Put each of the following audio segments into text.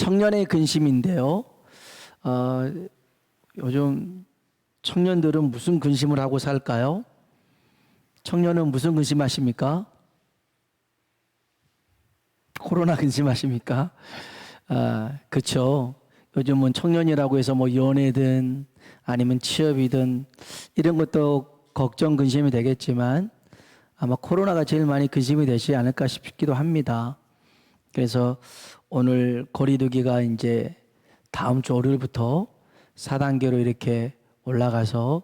청년의 근심인데요. 어, 요즘 청년들은 무슨 근심을 하고 살까요? 청년은 무슨 근심하십니까? 코로나 근심하십니까? 아, 그렇죠. 요즘은 청년이라고 해서 뭐 연애든 아니면 취업이든 이런 것도 걱정 근심이 되겠지만 아마 코로나가 제일 많이 근심이 되지 않을까 싶기도 합니다. 그래서 오늘 거리두기가 이제 다음 주 월요일부터 4단계로 이렇게 올라가서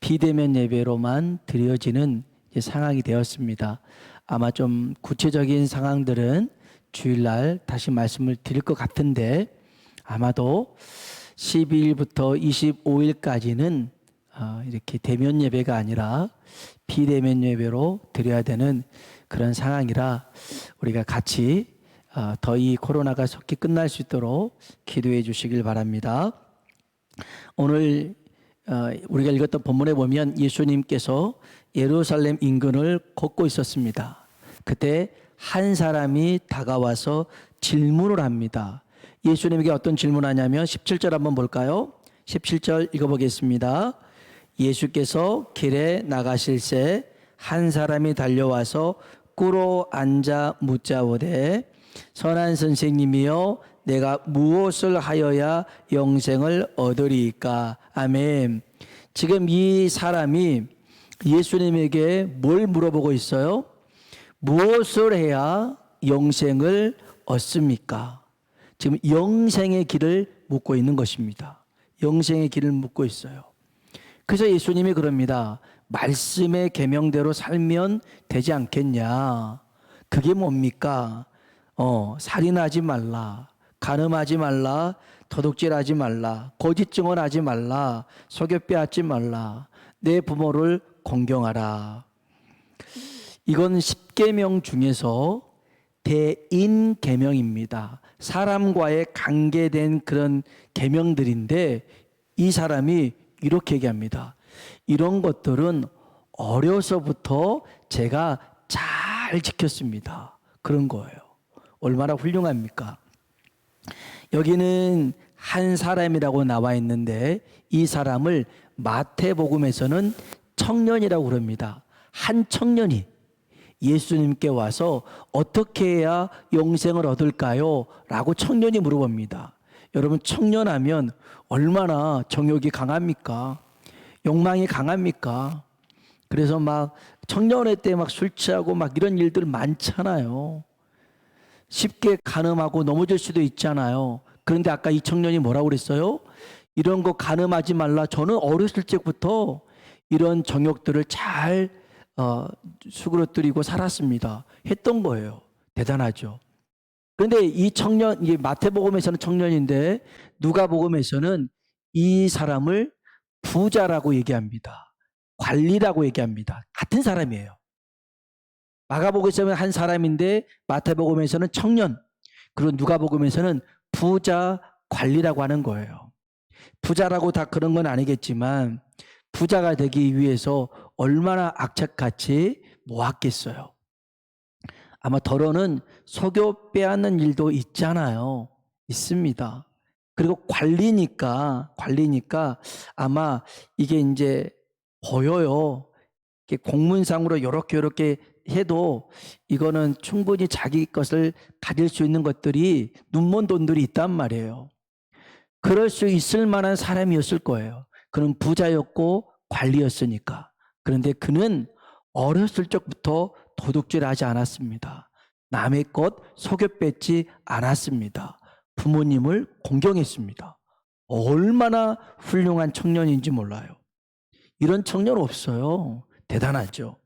비대면 예배로만 드려지는 상황이 되었습니다. 아마 좀 구체적인 상황들은 주일날 다시 말씀을 드릴 것 같은데 아마도 12일부터 25일까지는 어, 이렇게 대면 예배가 아니라 비대면 예배로 드려야 되는 그런 상황이라 우리가 같이 어, 더이 코로나가 속히 끝날 수 있도록 기도해 주시길 바랍니다. 오늘 어, 우리가 읽었던 본문에 보면 예수님께서 예루살렘 인근을 걷고 있었습니다. 그때 한 사람이 다가와서 질문을 합니다. 예수님에게 어떤 질문하냐면 17절 한번 볼까요? 17절 읽어보겠습니다. 예수께서 길에 나가실새 한 사람이 달려와서 꿇어 앉아 묻자오되 선한 선생님이여 내가 무엇을 하여야 영생을 얻으리까 아멘. 지금 이 사람이 예수님에게 뭘 물어보고 있어요? 무엇을 해야 영생을 얻습니까? 지금 영생의 길을 묻고 있는 것입니다. 영생의 길을 묻고 있어요. 그래서 예수님이 그럽니다. 말씀의 계명대로 살면 되지 않겠냐? 그게 뭡니까? 어, 살인하지 말라. 간음하지 말라. 도둑질하지 말라. 거짓 증언하지 말라. 속여 빼앗지 말라. 내 부모를 공경하라. 이건 십계명 중에서 대인 계명입니다. 사람과의 관계된 그런 계명들인데 이 사람이 이렇게 얘기합니다. 이런 것들은 어려서부터 제가 잘 지켰습니다. 그런 거예요. 얼마나 훌륭합니까? 여기는 한 사람이라고 나와 있는데 이 사람을 마태복음에서는 청년이라고 그럽니다. 한 청년이 예수님께 와서 어떻게 해야 영생을 얻을까요? 라고 청년이 물어봅니다. 여러분, 청년하면 얼마나 정욕이 강합니까? 욕망이 강합니까? 그래서 막 청년회 때 막 술 취하고 막 이런 일들 많잖아요. 쉽게 가늠하고 넘어질 수도 있잖아요. 그런데 아까 이 청년이 뭐라고 그랬어요? 이런 거 가늠하지 말라. 저는 어렸을 적부터 이런 정욕들을 잘 어, 수그러뜨리고 살았습니다. 했던 거예요. 대단하죠. 그런데 이 청년, 이 마태복음에서는 청년인데 누가복음에서는 이 사람을 부자라고 얘기합니다. 관리라고 얘기합니다. 같은 사람이에요. 마가복음에서는 한 사람인데 마태복음에서는 청년, 그리고 누가복음에서는 부자 관리라고 하는 거예요. 부자라고 다 그런 건 아니겠지만 부자가 되기 위해서 얼마나 악착같이 모았겠어요. 아마 더러는 속여 빼앗는 일도 있잖아요. 있습니다. 그리고 관리니까, 관리니까 아마 이게 이제 보여요. 공문상으로 이렇게 이렇게 해도 이거는 충분히 자기 것을 가질 수 있는 것들이 눈먼 돈들이 있단 말이에요. 그럴 수 있을 만한 사람이었을 거예요. 그는 부자였고 관리였으니까. 그런데 그는 어렸을 적부터 도둑질하지 않았습니다. 남의 것 속여 뺏지 않았습니다. 부모님을 공경했습니다. 얼마나 훌륭한 청년인지 몰라요. 이런 청년 없어요. 대단하죠.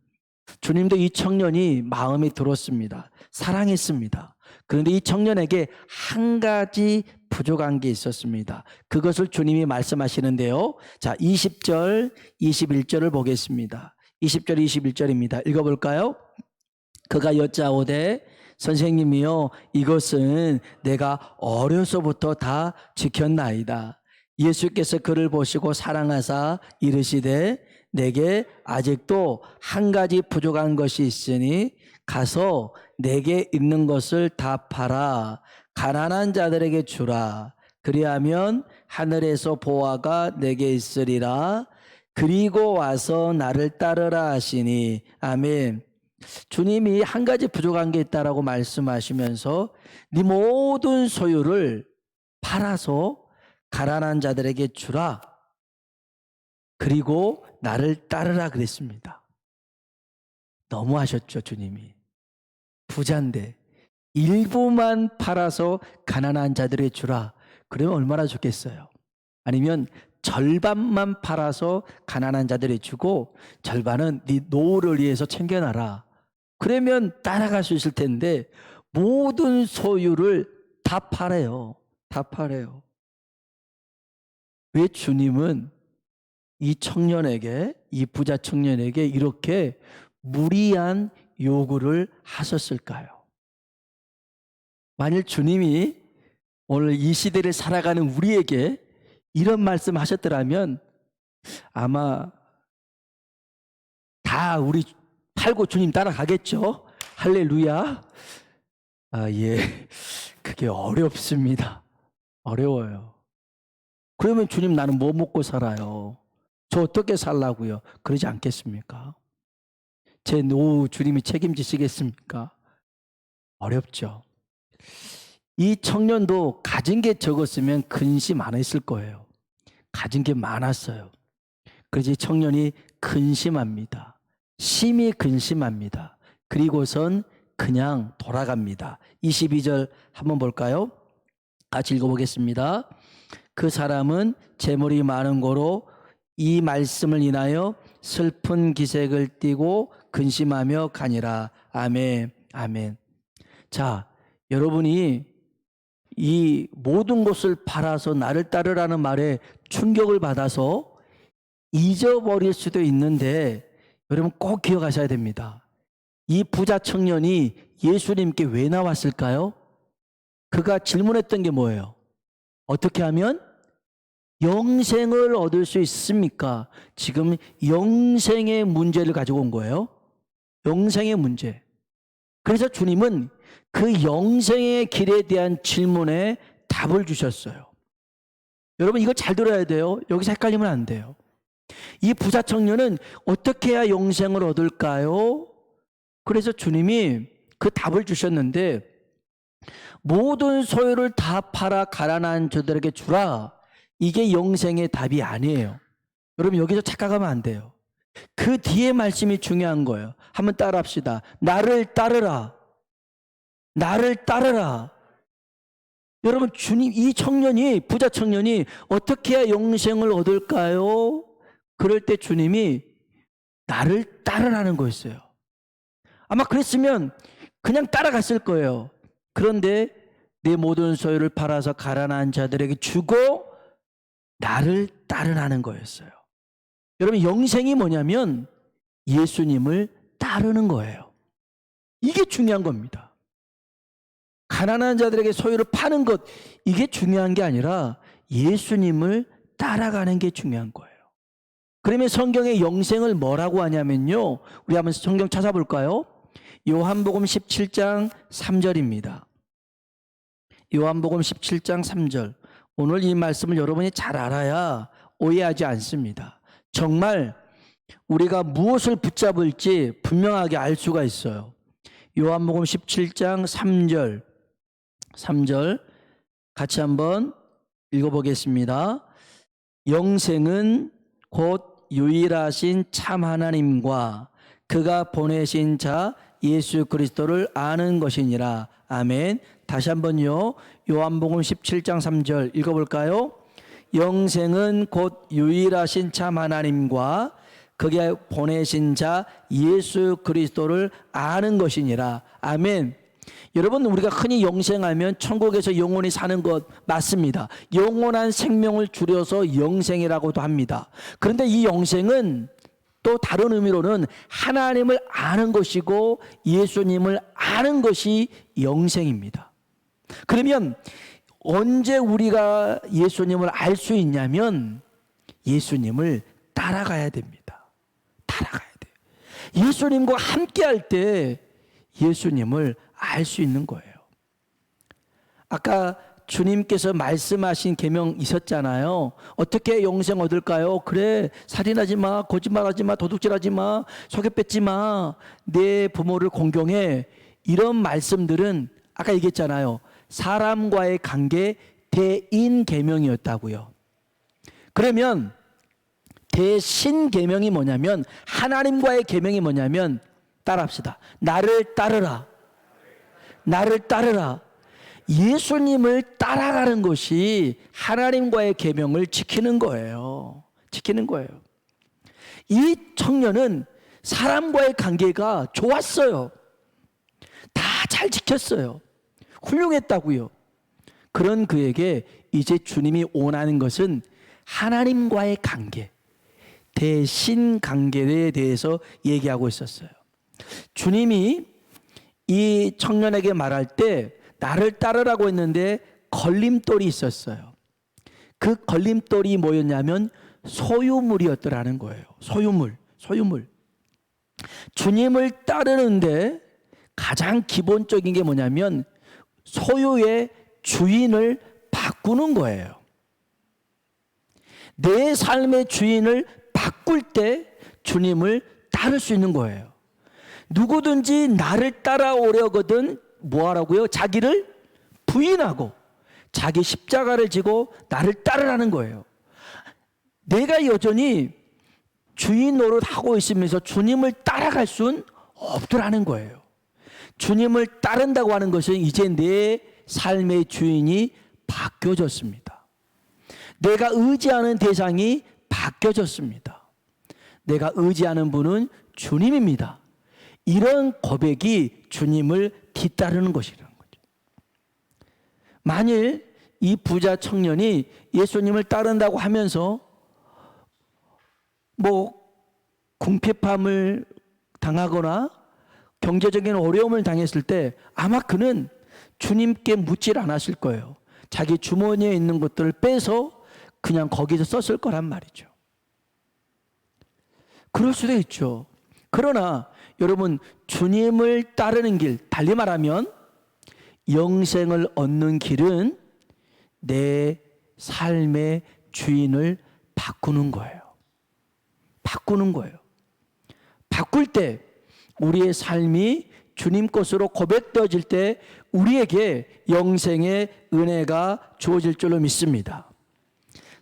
주님도 이 청년이 마음에 들었습니다. 사랑했습니다. 그런데 이 청년에게 한 가지 부족한 게 있었습니다. 그것을 주님이 말씀하시는데요. 자, 20절, 21절을 보겠습니다. 20절, 21절입니다. 읽어볼까요? 그가 여짜오되 선생님이요 이것은 내가 어려서부터 다 지켰나이다. 예수께서 그를 보시고 사랑하사 이르시되 내게 아직도 한 가지 부족한 것이 있으니 가서 내게 있는 것을 다 팔아 가난한 자들에게 주라. 그리하면 하늘에서 보화가 내게 있으리라. 그리고 와서 나를 따르라 하시니 아멘. 주님이 한 가지 부족한 게 있다라고 말씀하시면서 네 모든 소유를 팔아서 가난한 자들에게 주라. 그리고 나를 따르라 그랬습니다. 너무 하셨죠, 주님이. 부자인데 일부만 팔아서 가난한 자들에게 주라. 그러면 얼마나 좋겠어요. 아니면 절반만 팔아서 가난한 자들에게 주고 절반은 네 노후를 위해서 챙겨놔라. 그러면 따라갈 수 있을 텐데 모든 소유를 다 팔아요. 다 팔아요. 왜 주님은 이 청년에게 이 부자 청년에게 이렇게 무리한 요구를 하셨을까요? 만일 주님이 오늘 이 시대를 살아가는 우리에게 이런 말씀 하셨더라면 아마 다 우리 팔고 주님 따라가겠죠? 할렐루야. 아, 예. 그게 어렵습니다. 어려워요. 그러면 주님 나는 뭐 먹고 살아요? 저 어떻게 살라고요? 그러지 않겠습니까? 제 노후 주님이 책임지시겠습니까? 어렵죠. 이 청년도 가진 게 적었으면 근심 안 했을 거예요. 가진 게 많았어요. 그래서 이 청년이 근심합니다. 심히 근심합니다. 그리고선 그냥 돌아갑니다. 22절 한번 볼까요? 같이 읽어보겠습니다. 그 사람은 재물이 많은 거로 이 말씀을 인하여 슬픈 기색을 띠고 근심하며 가니라. 아멘, 아멘. 자, 여러분이 이 모든 것을 팔아서 나를 따르라는 말에 충격을 받아서 잊어버릴 수도 있는데 여러분 꼭 기억하셔야 됩니다. 이 부자 청년이 예수님께 왜 나왔을까요? 그가 질문했던 게 뭐예요? 어떻게 하면 영생을 얻을 수 있습니까? 지금 영생의 문제를 가지고 온 거예요. 영생의 문제. 그래서 주님은 그 영생의 길에 대한 질문에 답을 주셨어요. 여러분 이거 잘 들어야 돼요. 여기서 헷갈리면 안 돼요. 이 부자 청년은 어떻게 해야 영생을 얻을까요? 그래서 주님이 그 답을 주셨는데 모든 소유를 다 팔아 가난한 저들에게 주라. 이게 영생의 답이 아니에요. 여러분 여기서 착각하면 안 돼요. 그 뒤에 말씀이 중요한 거예요. 한번 따라합시다. 나를 따르라. 나를 따르라. 여러분 주님 이 청년이 부자 청년이 어떻게 해야 영생을 얻을까요? 그럴 때 주님이 나를 따르라는 거였어요. 아마 그랬으면 그냥 따라갔을 거예요. 그런데 내 모든 소유를 팔아서 가난한 자들에게 주고 나를 따르라는 거였어요. 여러분 영생이 뭐냐면 예수님을 따르는 거예요. 이게 중요한 겁니다. 가난한 자들에게 소유를 파는 것 이게 중요한 게 아니라 예수님을 따라가는 게 중요한 거예요. 그러면 성경의 영생을 뭐라고 하냐면요. 우리 한번 성경 찾아볼까요? 요한복음 17장 3절입니다. 요한복음 17장 3절. 오늘 이 말씀을 여러분이 잘 알아야 오해하지 않습니다. 정말 우리가 무엇을 붙잡을지 분명하게 알 수가 있어요. 요한복음 17장 3절. 3절 같이 한번 읽어보겠습니다. 영생은 곧 유일하신 참 하나님과 그가 보내신 자 예수 그리스도를 아는 것이니라. 아멘. 다시 한번요. 요한복음 17장 3절 읽어볼까요? 영생은 곧 유일하신 참 하나님과 그게 보내신 자 예수 그리스도를 아는 것이니라. 아멘. 여러분 우리가 흔히 영생하면 천국에서 영원히 사는 것 맞습니다. 영원한 생명을 줄여서 영생이라고도 합니다. 그런데 이 영생은 또 다른 의미로는 하나님을 아는 것이고 예수님을 아는 것이 영생입니다. 그러면 언제 우리가 예수님을 알 수 있냐면 예수님을 따라가야 됩니다. 따라가야 돼요. 예수님과 함께 할 때 예수님을 알 수 있는 거예요. 아까 주님께서 말씀하신 계명 있었잖아요. 어떻게 영생 얻을까요? 그래 살인하지 마, 거짓말하지 마, 도둑질하지 마, 속여 뺏지 마, 내 부모를 공경해. 이런 말씀들은 아까 얘기했잖아요. 사람과의 관계 대인 계명이었다고요. 그러면 대신 계명이 뭐냐면 하나님과의 계명이 뭐냐면 따라합시다. 나를 따르라. 나를 따르라. 예수님을 따라가는 것이 하나님과의 계명을 지키는 거예요. 지키는 거예요. 이 청년은 사람과의 관계가 좋았어요. 다 잘 지켰어요. 훌륭했다고요. 그런 그에게 이제 주님이 원하는 것은 하나님과의 관계, 대신 관계에 대해서 얘기하고 있었어요. 주님이 이 청년에게 말할 때 나를 따르라고 했는데 걸림돌이 있었어요. 그 걸림돌이 뭐였냐면 소유물이었더라는 거예요. 소유물, 소유물. 주님을 따르는데 가장 기본적인 게 뭐냐면 소유의 주인을 바꾸는 거예요. 내 삶의 주인을 바꿀 때 주님을 따를 수 있는 거예요. 누구든지 나를 따라오려거든 뭐 하라고요? 자기를 부인하고 자기 십자가를 지고 나를 따르라는 거예요. 내가 여전히 주인 노릇 하고 있으면서 주님을 따라갈 수는 없더라는 거예요. 주님을 따른다고 하는 것은 이제 내 삶의 주인이 바뀌어졌습니다. 내가 의지하는 대상이 바뀌어졌습니다. 내가 의지하는 분은 주님입니다. 이런 고백이 주님을 뒤따르는 것이라는 거죠. 만일 이 부자 청년이 예수님을 따른다고 하면서 뭐 궁핍함을 당하거나 경제적인 어려움을 당했을 때 아마 그는 주님께 묻질 않았을 거예요. 자기 주머니에 있는 것들을 빼서 그냥 거기서 썼을 거란 말이죠. 그럴 수도 있죠. 그러나 여러분 주님을 따르는 길, 달리 말하면 영생을 얻는 길은 내 삶의 주인을 바꾸는 거예요. 바꾸는 거예요. 바꿀 때 우리의 삶이 주님 것으로 고백되어질 때 우리에게 영생의 은혜가 주어질 줄로 믿습니다.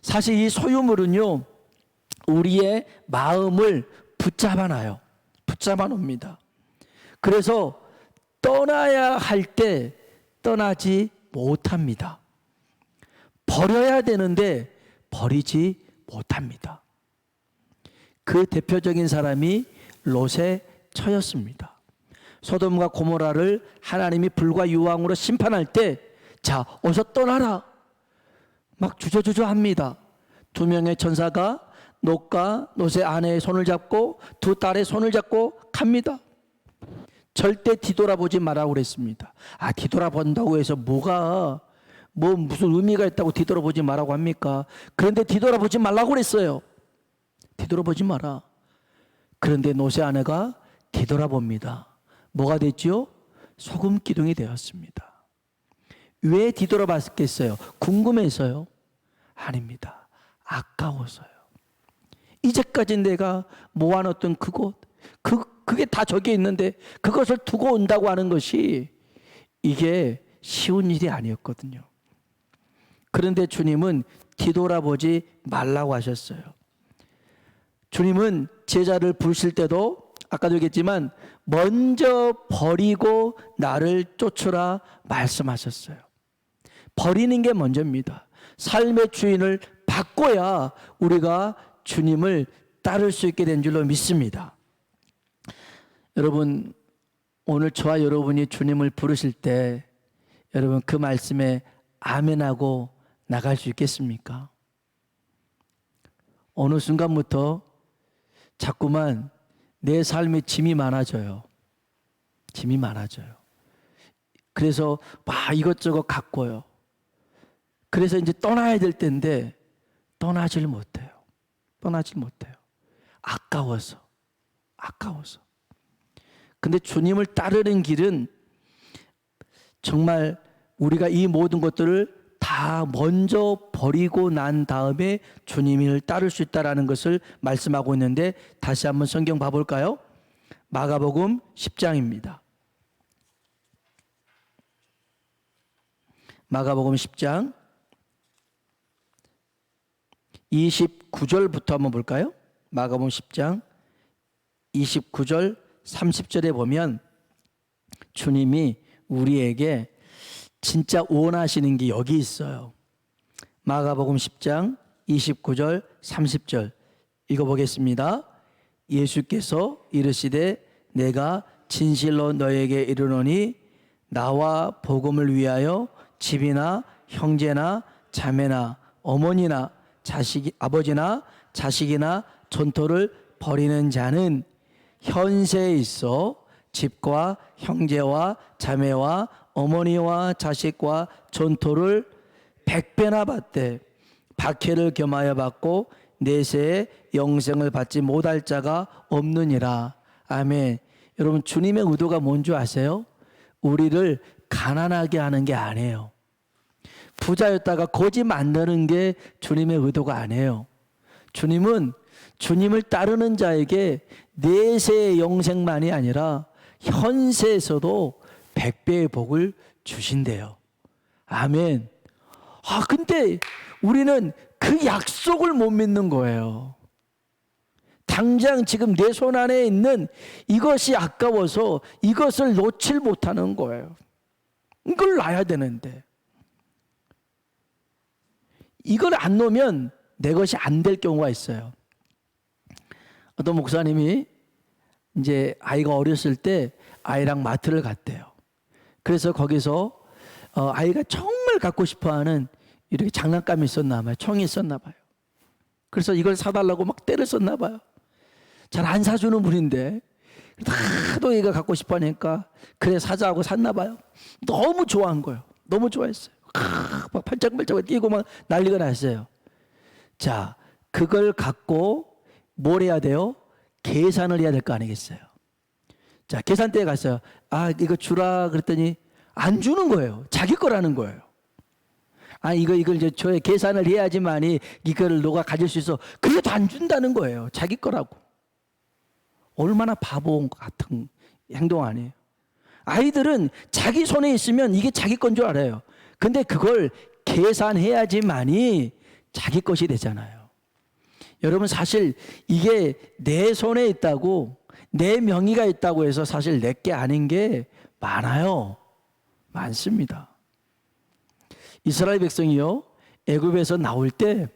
사실 이 소유물은요, 우리의 마음을 붙잡아 놔요. 붙잡아 놉니다. 그래서 떠나야 할 때 떠나지 못합니다. 버려야 되는데 버리지 못합니다. 그 대표적인 사람이 롯의 처였습니다. 소돔과 고모라를 하나님이 불과 유황으로 심판할 때, 자, 어서 떠나라. 막 주저주저 합니다. 두 명의 천사가 놋과 놋의 아내의 손을 잡고 두 딸의 손을 잡고 갑니다. 절대 뒤돌아보지 말라고 그랬습니다. 아, 뒤돌아본다고 해서 뭐가 뭐 무슨 의미가 있다고 뒤돌아보지 말라고 합니까? 그런데 뒤돌아보지 말라고 그랬어요. 뒤돌아보지 마라. 그런데 노세 아내가 뒤돌아봅니다. 뭐가 됐죠? 소금 기둥이 되었습니다. 왜 뒤돌아봤겠어요? 궁금해서요? 아닙니다. 아까워서요. 이제까지 내가 모아놓던 그곳, 그, 그게 다 저기 있는데 그것을 두고 온다고 하는 것이 이게 쉬운 일이 아니었거든요. 그런데 주님은 뒤돌아보지 말라고 하셨어요. 주님은 제자를 부르실 때도 아까도 얘기했지만 먼저 버리고 나를 쫓으라 말씀하셨어요. 버리는 게 먼저입니다. 삶의 주인을 바꿔야 우리가 주님을 따를 수 있게 된 줄로 믿습니다. 여러분, 오늘 저와 여러분이 주님을 부르실 때 여러분 그 말씀에 아멘하고 나갈 수 있겠습니까? 어느 순간부터 자꾸만 내 삶에 짐이 많아져요. 짐이 많아져요. 그래서 막 이것저것 갖고요. 그래서 이제 떠나야 될 텐데 떠나질 못해요. 떠나질 못해요. 아까워서. 아까워서. 근데 주님을 따르는 길은 정말 우리가 이 모든 것들을 다 먼저 버리고 난 다음에 주님을 따를 수 있다라는 것을 말씀하고 있는데 다시 한번 성경 봐 볼까요? 마가복음 10장입니다. 마가복음 10장 29절부터 한번 볼까요? 마가복음 10장 29절 30절에 보면 주님이 우리에게 진짜 원하시는 게 여기 있어요. 마가복음 10장 29절 30절 읽어 보겠습니다. 예수께서 이르시되 내가 진실로 너에게 이르노니 나와 복음을 위하여 집이나 형제나 자매나 어머니나 자식 아버지나 자식이나 전토를 벌이는 자는 현세에 있어 집과 형제와 자매와 어머니와 자식과 전토를 백배나 받되 박해를 겸하여 받고 내세에 영생을 받지 못할 자가 없느니라. 아멘. 여러분 주님의 의도가 뭔지 아세요? 우리를 가난하게 하는 게 아니에요. 부자였다가 거지 만드는 게 주님의 의도가 아니에요. 주님은 주님을 따르는 자에게 내세의 영생만이 아니라 현세에서도 백배의 복을 주신대요. 아멘. 아, 근데 우리는 그 약속을 못 믿는 거예요. 당장 지금 내 손 안에 있는 이것이 아까워서 이것을 놓칠 못하는 거예요. 이걸 놔야 되는데. 이걸 안 놓으면 내 것이 안 될 경우가 있어요. 어떤 목사님이 이제 아이가 어렸을 때 아이랑 마트를 갔대요. 그래서 거기서 어, 아이가 정말 갖고 싶어하는 이렇게 장난감이 있었나 봐요. 총이 있었나 봐요. 그래서 이걸 사달라고 막 때를 썼나 봐요. 잘 안 사주는 분인데 하도 얘가 갖고 싶어 하니까 그래 사자하고 샀나 봐요. 너무 좋아한 거예요. 너무 좋아했어요. 막 팔짝팔짝 뛰고 막 난리가 났어요. 자, 그걸 갖고 뭘 해야 돼요? 계산을 해야 될 거 아니겠어요? 자, 계산대에 갔어요. 아, 이거 주라 그랬더니 안 주는 거예요. 자기 거라는 거예요. 아, 이거, 이걸 이제 저의 계산을 해야지만이 이거를 너가 가질 수 있어. 그래도 안 준다는 거예요. 자기 거라고. 얼마나 바보 같은 행동 아니에요. 아이들은 자기 손에 있으면 이게 자기 건 줄 알아요. 근데 그걸 계산해야지만이 자기 것이 되잖아요. 여러분 사실 이게 내 손에 있다고 내 명의가 있다고 해서 사실 내 게 아닌 게 많아요. 많습니다. 이스라엘 백성이요. 애굽에서 나올 때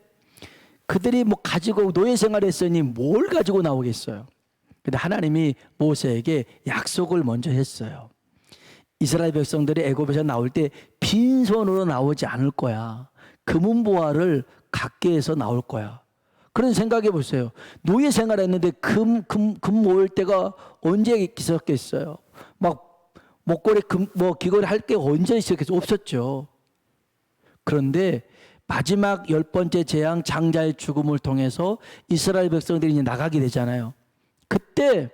그들이 뭐 가지고 노예 생활했으니 뭘 가지고 나오겠어요. 근데 하나님이 모세에게 약속을 먼저 했어요. 이스라엘 백성들이 애굽에서 나올 때 빈손으로 나오지 않을 거야. 금은 보화를 갖게 해서 나올 거야. 그런 생각해 보세요. 노예 생활했는데 금, 금, 금 모을 때가 언제 있었겠어요? 막 목걸이 금, 뭐 귀걸이 할 게 언제 있었겠어요? 없었죠. 그런데 마지막 열 번째 재앙 장자의 죽음을 통해서 이스라엘 백성들이 이제 나가게 되잖아요. 그때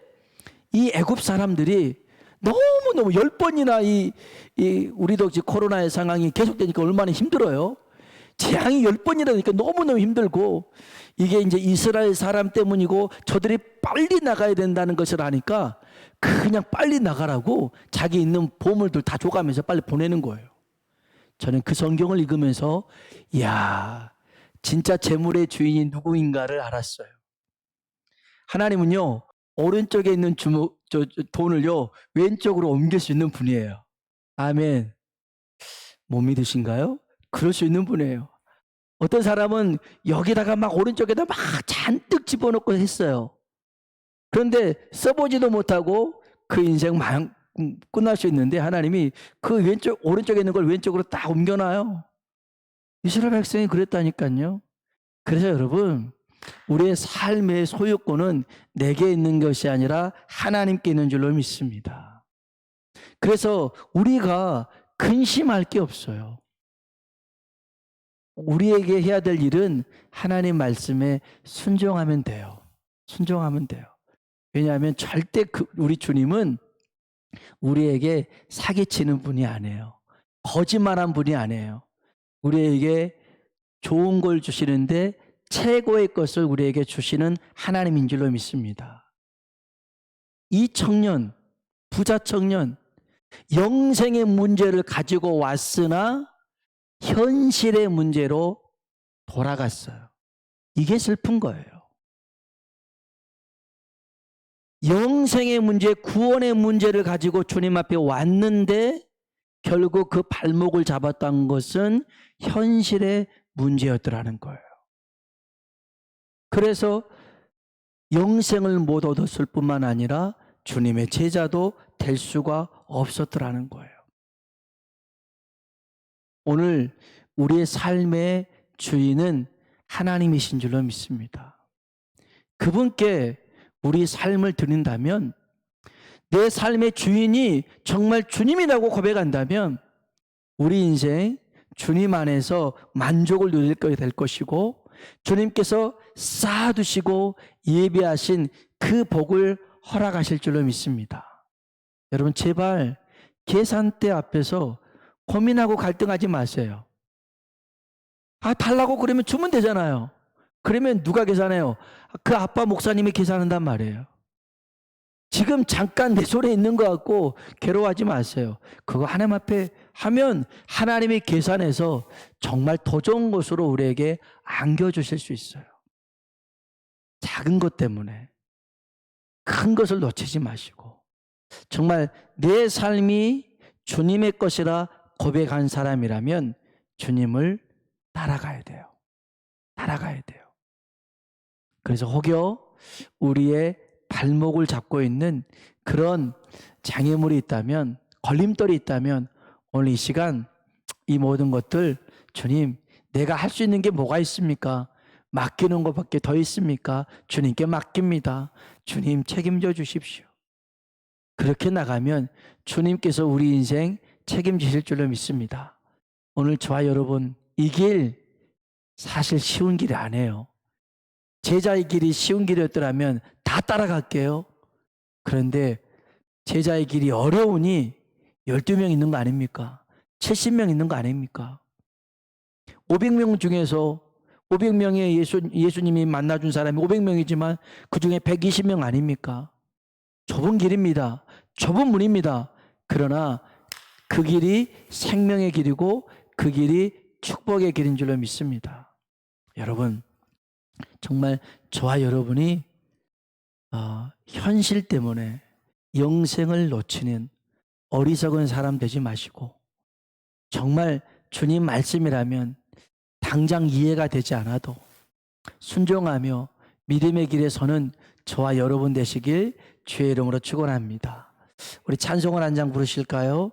이 애굽 사람들이 너무 너무 열 번이나 이, 이 우리도 지금 코로나의 상황이 계속되니까 얼마나 힘들어요. 재앙이 열 번이라니까 너무 너무 힘들고 이게 이제 이스라엘 사람 때문이고 저들이 빨리 나가야 된다는 것을 아니까 그냥 빨리 나가라고 자기 있는 보물들 다 줘가면서 빨리 보내는 거예요. 저는 그 성경을 읽으면서 야 진짜 재물의 주인이 누구인가를 알았어요. 하나님은요 오른쪽에 있는 주모, 저, 저 돈을요 왼쪽으로 옮길 수 있는 분이에요. 아멘. 못 믿으신가요? 그럴 수 있는 분이에요. 어떤 사람은 여기다가 막 오른쪽에다 막 잔뜩 집어넣고 했어요. 그런데 써보지도 못하고 그 인생 막 끝날 수 있는데 하나님이 그 왼쪽 오른쪽에 있는 걸 왼쪽으로 딱 옮겨놔요. 이스라엘 백성이 그랬다니까요. 그래서 여러분 우리의 삶의 소유권은 내게 있는 것이 아니라 하나님께 있는 줄로 믿습니다. 그래서 우리가 근심할 게 없어요. 우리에게 해야 될 일은 하나님 말씀에 순종하면 돼요. 순종하면 돼요. 왜냐하면 절대 그 우리 주님은 우리에게 사기치는 분이 아니에요. 거짓말한 분이 아니에요. 우리에게 좋은 걸 주시는데 최고의 것을 우리에게 주시는 하나님인 줄로 믿습니다. 이 청년, 부자 청년, 영생의 문제를 가지고 왔으나 현실의 문제로 돌아갔어요. 이게 슬픈 거예요. 영생의 문제, 구원의 문제를 가지고 주님 앞에 왔는데 결국 그 발목을 잡았던 것은 현실의 문제였더라는 거예요. 그래서 영생을 못 얻었을 뿐만 아니라 주님의 제자도 될 수가 없었더라는 거예요. 오늘 우리의 삶의 주인은 하나님이신 줄로 믿습니다. 그분께 우리 삶을 드린다면 내 삶의 주인이 정말 주님이라고 고백한다면 우리 인생 주님 안에서 만족을 누릴 것이 될 것이고 주님께서 쌓아두시고 예비하신 그 복을 허락하실 줄로 믿습니다. 여러분 제발 계산대 앞에서 고민하고 갈등하지 마세요. 아 달라고 그러면 주면 되잖아요. 그러면 누가 계산해요? 그 아빠 목사님이 계산한단 말이에요. 지금 잠깐 내 손에 있는 것 같고 괴로워하지 마세요. 그거 하나님 앞에 하면 하나님이 계산해서 정말 더 좋은 것으로 우리에게 안겨주실 수 있어요. 작은 것 때문에 큰 것을 놓치지 마시고 정말 내 삶이 주님의 것이라 고백한 사람이라면 주님을 따라가야 돼요. 따라가야 돼요. 그래서 혹여 우리의 발목을 잡고 있는 그런 장애물이 있다면 걸림돌이 있다면 오늘 이 시간 이 모든 것들 주님 내가 할 수 있는 게 뭐가 있습니까? 맡기는 것밖에 더 있습니까? 주님께 맡깁니다. 주님 책임져 주십시오. 그렇게 나가면 주님께서 우리 인생 책임지실 줄로 믿습니다. 오늘 저와 여러분 이 길 사실 쉬운 길이 아니에요. 제자의 길이 쉬운 길이었더라면 다 따라갈게요. 그런데 제자의 길이 어려우니 12명 있는 거 아닙니까? 70명 있는 거 아닙니까? 500명 중에서 500명의 예수, 예수님이 만나준 사람이 500명이지만 그 중에 120명 아닙니까? 좁은 길입니다. 좁은 문입니다. 그러나 그 길이 생명의 길이고 그 길이 축복의 길인 줄로 믿습니다. 여러분, 정말 저와 여러분이 어, 현실 때문에 영생을 놓치는 어리석은 사람 되지 마시고 정말 주님 말씀이라면 당장 이해가 되지 않아도 순종하며 믿음의 길에 서는 저와 여러분 되시길 주의 이름으로 축원합니다. 우리 찬송을 한 장 부르실까요?